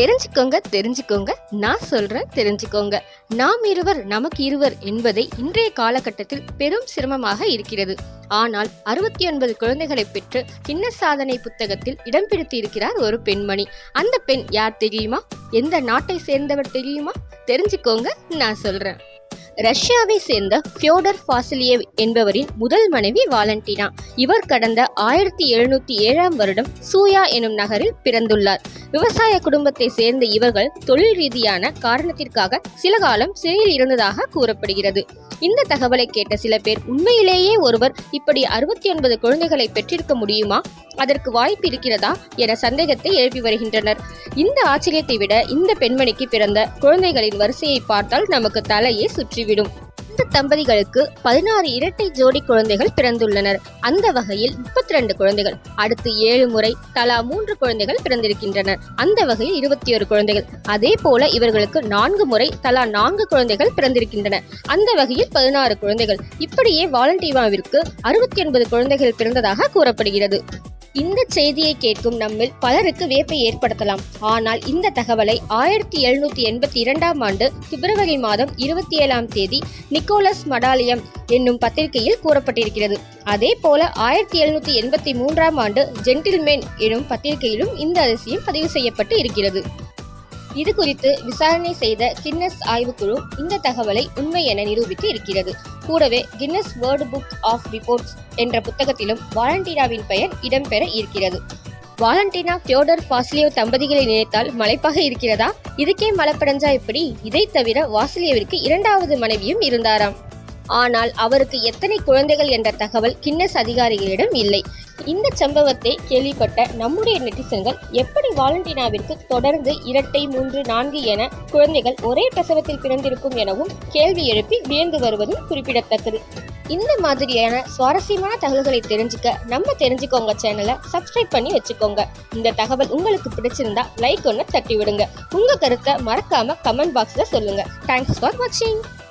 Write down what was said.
தெரிஞ்சுக்கோங்க தெரிஞ்சுக்கோங்க. நான் சொல்றேன் தெரிஞ்சுக்கோங்க. நாம் இருவர் நமக்கு இருவர் என்பதை இன்றைய காலகட்டத்தில் பெரும் சிரமமாக இருக்கிறது. ஆனால் அறுபத்தி ஒன்பது குழந்தைகளை பெற்று கிண்ண சாதனை புத்தகத்தில் இடம் பிடித்து இருக்கிறார் ஒரு பெண்மணி. அந்த பெண் யார் தெரியுமா? எந்த நாட்டை சேர்ந்தவர் தெரியுமா? தெரிஞ்சுக்கோங்க நான் சொல்றேன். ரஷ்யாவை சேர்ந்த ஃபியோடர் ஃபாசிலியேவ் என்பவரின் முதல் மனைவி வாலண்டினா. இவர் கடந்த ஆயிரத்தி எழுநூத்தி ஏழாம் வருடம் சூயா எனும் நகரில் பிறந்துள்ளார். விவசாய குடும்பத்தை சேர்ந்த இவர்கள் தொழில் ரீதியான காரணத்திற்காக சில காலம் சிறையில் இருந்ததாக கூறப்படுகிறது. இந்த தகவலை கேட்ட சில பேர் உண்மையிலேயே ஒருவர் இப்படி அறுபத்தி ஒன்பது குழந்தைகளை பெற்றிருக்க முடியுமா? அதற்கு வாய்ப்பு இருக்கிறதா என சந்தேகத்தை எழுப்பி வருகின்றனர். இந்த ஆச்சரியத்தை விட இந்த பெண்மணிக்கு பிறந்த குழந்தைகளின் வரிசையை பார்த்தால் நமக்கு தலையே சுற்றிவிடும். இந்த தம்பதிகளுக்கு பதினாறு இரட்டை ஜோடி குழந்தைகள் பிறந்துள்ளனர். அந்த வகையில் முப்பத்தி ரெண்டு குழந்தைகள் அடுத்து ஏழு முறை தலா மூன்று குழந்தைகள் பிறந்திருக்கின்றன. அந்த வகையில் இருபத்தி ஒரு குழந்தைகள். அதே போல இவர்களுக்கு நான்கு முறை தலா நான்கு குழந்தைகள் பிறந்திருக்கின்றன. அந்த வகையில் பதினாறு குழந்தைகள். இப்படியே வாலண்டிவாவிற்கு அறுபத்தி ஒன்பது குழந்தைகள் பிறந்ததாக கூறப்படுகிறது. இந்த செய்தியை கேட்கும் நம்மில் பலருக்கு வியப்பை ஏற்படுத்தலாம். ஆனால் இந்த தகவலை ஆயிரத்தி எழுநூத்தி எண்பத்தி இரண்டாம் ஆண்டு பிப்ரவரி மாதம் இருபத்தி ஏழாம் தேதி நிக்கோலஸ் மடாலியம் என்னும் பத்திரிகையில் கூறப்பட்டிருக்கிறது. அதே போல ஆயிரத்தி எழுநூத்தி எண்பத்தி மூன்றாம் ஆண்டு ஜென்டில்மேன் எனும் பத்திரிகையிலும் இந்த அதிசயம் பதிவு செய்யப்பட்டு இருக்கிறது. இது குறித்து விசாரணை செய்த கின்னஸ் ஆய்வுக்குழு இந்த தகவலை உண்மை என நிரூபித்து இருக்கிறது. கூடவே Guinness world book of records என்ற புத்தகத்திலும் வாலண்டினாவின் பெயர் இடம்பெற இருக்கிறது. வாலண்டினா ஃபியோடர் பாசிலியோ தம்பதிகளை நினைத்தால் மலைப்பாக இருக்கிறதா? இதுக்கே மலைப்படைஞ்சா எப்படி? இதை தவிர வாசிலியோவிற்கு இரண்டாவது மனைவியும் இருந்தாராம். ஆனால் அவருக்கு எத்தனை குழந்தைகள் என்ற தகவல் கின்னஸ் அதிகாரிகளிடம் இல்லை. இந்த சம்பவத்தை கேள்விப்பட்ட நம்முடைய நெட்டிசன்கள் எப்படி வாலண்டினாவிற்கு தொடர்ந்து இரட்டை மூன்று நான்கு என குழந்தைகள் ஒரே பிரசவத்தில் பிறந்திருக்கும் எனவும் கேள்வி எழுப்பி வியந்து வருவதும் குறிப்பிடத்தக்கது. இந்த மாதிரியான சுவாரஸ்யமான தகவல்களை தெரிஞ்சுக்க நம்ம தெரிஞ்சுக்கோங்க சேனலை சப்ஸ்கிரைப் பண்ணி வச்சுக்கோங்க. இந்த தகவல் உங்களுக்கு பிடிச்சிருந்தா லைக் ஒன்று தட்டி விடுங்க உங்க கருத்தை மறக்காம கமெண்ட் பாக்ஸ்ல சொல்லுங்க. தேங்க்ஸ் ஃபார் வாட்சிங்